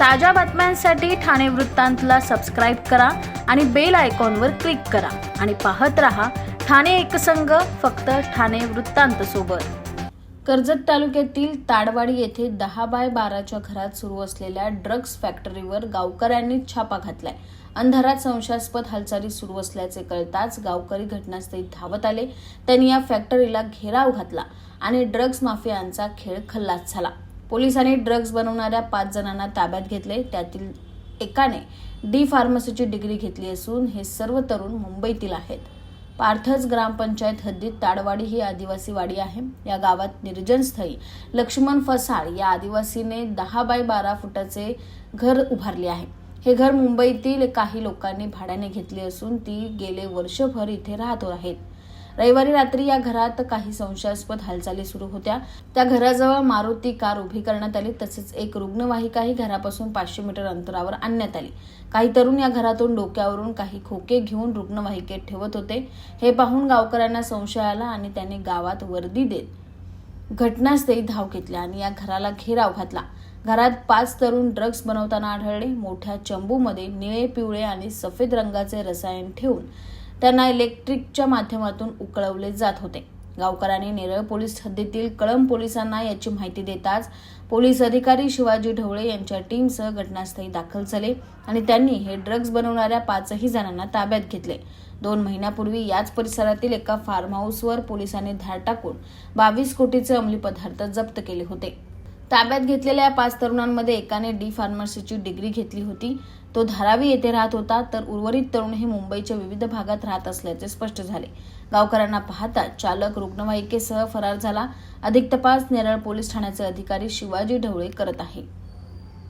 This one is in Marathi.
ताज्या बातम्यांसाठी ठाणे वृत्तांतला सबस्क्राईब करा आणि बेल आयकॉनवर क्लिक करा. आणि पाहत रहा ठाणे एकसंघ फक्त ठाणे वृत्तांत सोबत. कर्जत तालुक्यातील ताडवाडी येथे दहा बाय बाराच्या घरात सुरू असलेल्या ड्रग्ज फॅक्टरीवर गावकऱ्यांनी छापा घातलाय. अंधारात संशयास्पद हालचाली सुरू असल्याचे कळताच गावकरी घटनास्थळी धावत आले. त्यांनी या फॅक्टरीला घेराव घातला आणि ड्रग्ज माफियांचा खेळ खल्लास झाला. पोलिसांनी ड्रग्ज बनवणाऱ्या पाच जणांना ताब्यात घेतले. त्यातील एकाने डी फार्मसीची डिग्री घेतली असून हे सर्व तरुण मुंबईतील आहेत. पार्थज ग्रामपंचायत हद्दीत ताडवाडी ही आदिवासी वाडी आहे. या गावात निर्जनस्थळी लक्ष्मण फसाळ या आदिवासीने दहा बाय बारा फुटाचे घर उभारले आहे. हे घर मुंबईतील काही लोकांनी भाड्याने घेतले असून ती गेले वर्षभर इथे राहत आहेत. रविवारी रात्री या घरात काही संशयास्पद हालचाली सुरू होत्या. त्या घराजवळ मारुती कार उभी करण्यात आली. तसेच एक रुग्णवाहिकाही घरापासून पाचशे मीटर अंतरावर आणण्यात आली. काही तरुण या घरातून डोक्यावरून काही खोके घेऊन रुग्णवाहिकेत ठेवत होते. हे पाहून गावकऱ्यांना संशय आला आणि त्याने गावात वर्दी देत घटनास्थळी धाव घेतल्या आणि या घराला घेराव घातला. घरात पाच तरुण ड्रग्ज बनवताना आढळले. मोठ्या चंबूमध्ये निळे पिवळे आणि सफेद रंगाचे रसायन ठेवून त्यांना इलेक्ट्रिकच्या माध्यमातून उकळवले जात होते. गावकऱ्यांनी नेरळ पोलीस हद्दीतील कळंब पोलिसांना याची माहिती देताच पोलीस अधिकारी शिवाजी ढवळे यांच्या टीमसह घटनास्थळी दाखल झाले आणि त्यांनी हे ड्रग्ज बनवणाऱ्या पाचही जणांना ताब्यात घेतले. दोन महिन्यापूर्वी याच परिसरातील एका फार्म हाऊसवर पोलिसांनी धाड टाकून बावीस कोटीचे अंमली पदार्थ जप्त केले होते. ताब्यात घेतलेल्या या पाच तरुणांमध्ये एकाने डी फार्मसीची डिग्री घेतली होती. तो धारावी येथे राहत होता तर उर्वरित तरुण हे मुंबईच्या विविध भागात राहत असल्याचे स्पष्ट झाले. गावकऱ्यांना पाहता चालक रुग्णवाहिकेसह फरार झाला. अधिक तपास नेरळ पोलीस ठाण्याचे अधिकारी शिवाजी ढवळे करत आहे.